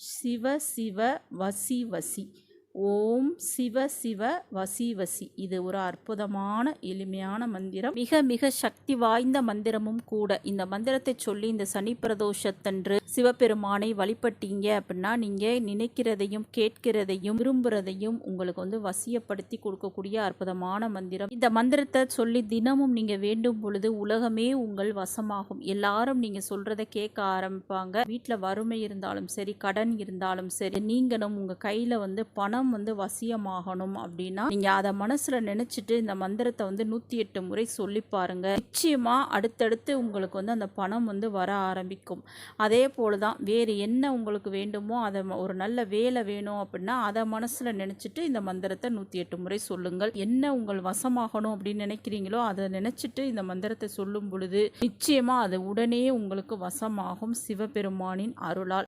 சிவ சிவ வசி வசி. ஓம் சிவ சிவ வசி வசி. இது ஒரு அற்புதமான எளிமையான மந்திரம். மிக மிக சக்தி வாய்ந்த மந்திரமும் கூட. இந்த மந்திரத்தை சொல்லி இந்த சனி பிரதோஷத்தன்று சிவபெருமானை வழிபட்டீங்க அப்படின்னா நீங்க நினைக்கிறதையும் கேட்கிறதையும் விரும்புறதையும் உங்களுக்கு வந்து வசியப்படுத்தி கொடுக்கக்கூடிய அற்புதமான மந்திரம். இந்த மந்திரத்தை சொல்லி தினமும் நீங்க வேண்டும் பொழுது உலகமே உங்கள் வசமாகும். எல்லாரும் நீங்க சொல்றதை கேட்க ஆரம்பிப்பாங்க. வீட்டில் வறுமை இருந்தாலும் சரி கடன் இருந்தாலும் சரி நீங்களும் உங்க கையில வந்து பணம் வந்து வசியமாகணும் அப்படின்னா நீங்க அதை மனசுல நினைச்சிட்டு இந்த மந்திரத்தை வந்து நூத்தி எட்டு முறை சொல்லி பாருங்க. நிச்சயமா அடுத்தடுத்து உங்களுக்கு வந்து அந்த பணம் வந்து வர ஆரம்பிக்கும். அதே போலதான் வேறு என்ன உங்களுக்கு வேண்டுமோ அதை ஒரு நல்ல வேலை வேணும் அப்படின்னா அதை மனசுல நினைச்சிட்டு இந்த மந்திரத்தை நூத்தி எட்டு முறை சொல்லுங்கள். என்ன உங்கள் வசமாகணும் அப்படின்னு நினைக்கிறீங்களோ அதை நினைச்சிட்டு இந்த மந்திரத்தை சொல்லும் பொழுது நிச்சயமா அது உடனே உங்களுக்கு வசமாகும் சிவபெருமானின் அருளால்.